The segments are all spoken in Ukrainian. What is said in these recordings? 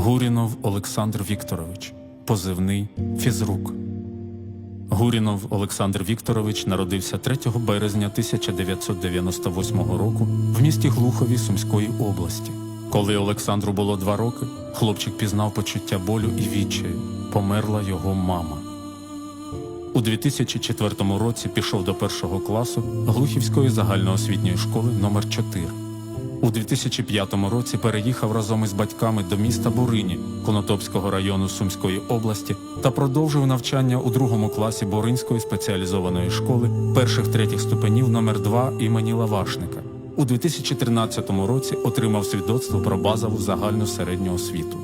Гурінов Олександр Вікторович, позивний Фізрук. Гурінов Олександр Вікторович народився 3 березня 1998 року в місті Глухові Сумської області. Коли Олександру було два роки, хлопчик пізнав почуття болю і відчаю. Померла його мама. У 2004 році пішов до першого класу Глухівської загальноосвітньої школи номер 4 У 2005 році переїхав разом із батьками до міста Бурині Конотопського району Сумської області та продовжив навчання у другому класі Буринської спеціалізованої школи перших третіх ступенів номер 2 імені Лавашника. У 2013 році отримав свідоцтво про базову загальну середню освіту.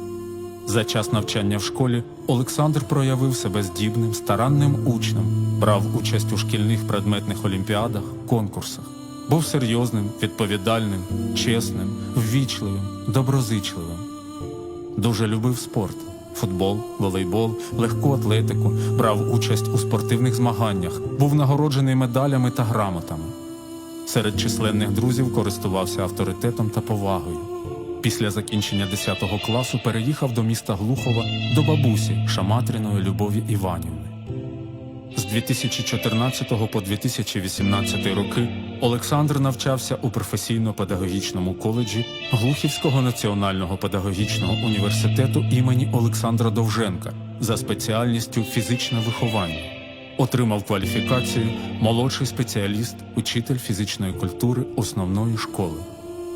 За час навчання в школі Олександр проявив себе здібним, старанним учнем, брав участь у шкільних предметних олімпіадах, конкурсах, був серйозним, відповідальним, чесним, ввічливим, доброзичливим. Дуже любив спорт: футбол, волейбол, легку атлетику, брав участь у спортивних змаганнях, був нагороджений медалями та грамотами. Серед численних друзів користувався авторитетом та повагою. Після закінчення 10 класу переїхав до міста Глухова до бабусі Шаматріної Любові Іванівни. З 2014 по 2018 роки Олександр навчався у професійно-педагогічному коледжі Глухівського національного педагогічного університету імені Олександра Довженка за спеціальністю фізичне виховання. Отримав кваліфікацію молодший спеціаліст, учитель фізичної культури основної школи.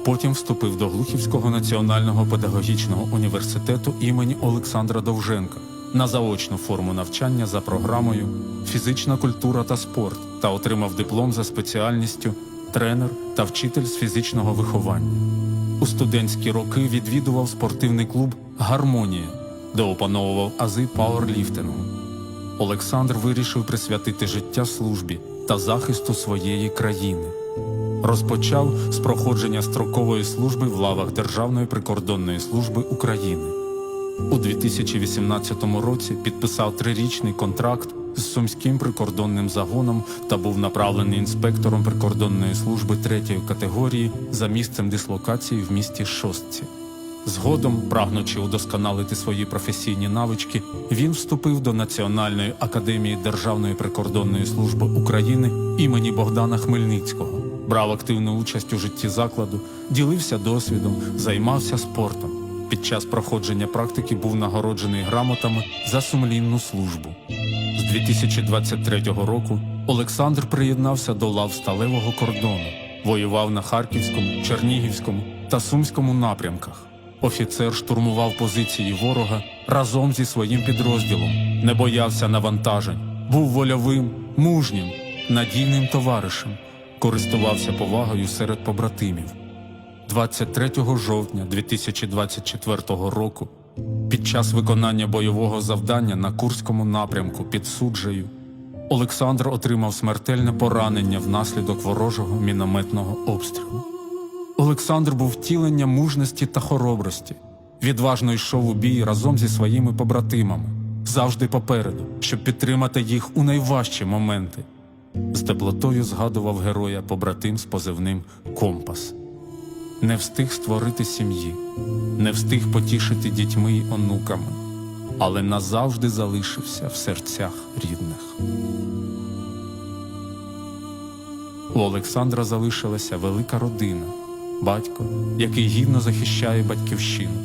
Потім вступив до Глухівського національного педагогічного університету імені Олександра Довженка на заочну форму навчання за програмою Фізична культура та спорт та отримав диплом за спеціальністю тренер та вчитель з фізичного виховання. У студентські роки відвідував спортивний клуб Гармонія, де опановував ази пауерліфтингу. Олександр вирішив присвятити життя службі та захисту своєї країни. Розпочав з проходження строкової служби в лавах Державної прикордонної служби України. У 2018 році підписав трирічний контракт з Сумським прикордонним загоном та був направлений інспектором прикордонної служби третьої категорії за місцем дислокації в місті Шостці. Згодом, прагнучи удосконалити свої професійні навички, він вступив до Національної академії Державної прикордонної служби України імені Богдана Хмельницького, брав активну участь у житті закладу, ділився досвідом, займався спортом. Під час проходження практики був нагороджений грамотами за сумлінну службу. З 2023 року Олександр приєднався до лав сталевого кордону, воював на Харківському, Чернігівському та Сумському напрямках. Офіцер штурмував позиції ворога разом зі своїм підрозділом, не боявся навантажень, був вольовим, мужнім, надійним товаришем, користувався повагою серед побратимів. 23 жовтня 2024 року під час виконання бойового завдання на Курському напрямку під суджею Олександр отримав смертельне поранення внаслідок ворожого мінометного обстрілу. Олександр був втіленням мужності та хоробрості. Відважно йшов у бій разом зі своїми побратимами, завжди попереду, щоб підтримати їх у найважчі моменти. З теплотою згадував героя побратим з позивним Компас. Не встиг створити сім'ї, не встиг потішити дітьми й онуками, але назавжди залишився в серцях рідних. У Олександра залишилася велика родина, батько, який гідно захищає батьківщину,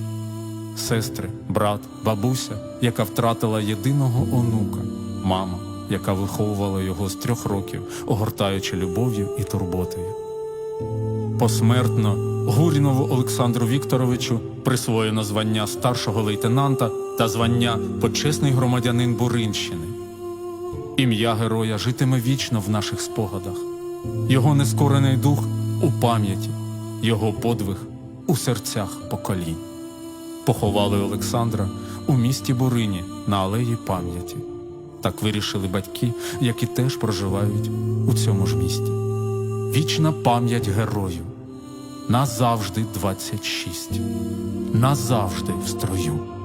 сестри, брат, бабуся, яка втратила єдиного онука, мама, яка виховувала його з трьох років, огортаючи любов'ю і турботою. Посмертно Гурінову Олександру Вікторовичу присвоєно звання старшого лейтенанта та звання почесний громадянин Буринщини. Ім'я героя житиме вічно в наших спогадах, його нескорений дух у пам'яті, його подвиг у серцях поколінь. Поховали Олександра у місті Бурині на алеї пам'яті. Так вирішили батьки, які теж проживають у цьому ж місті. Вічна пам'ять герою. Назавжди 26. Назавжди в строю.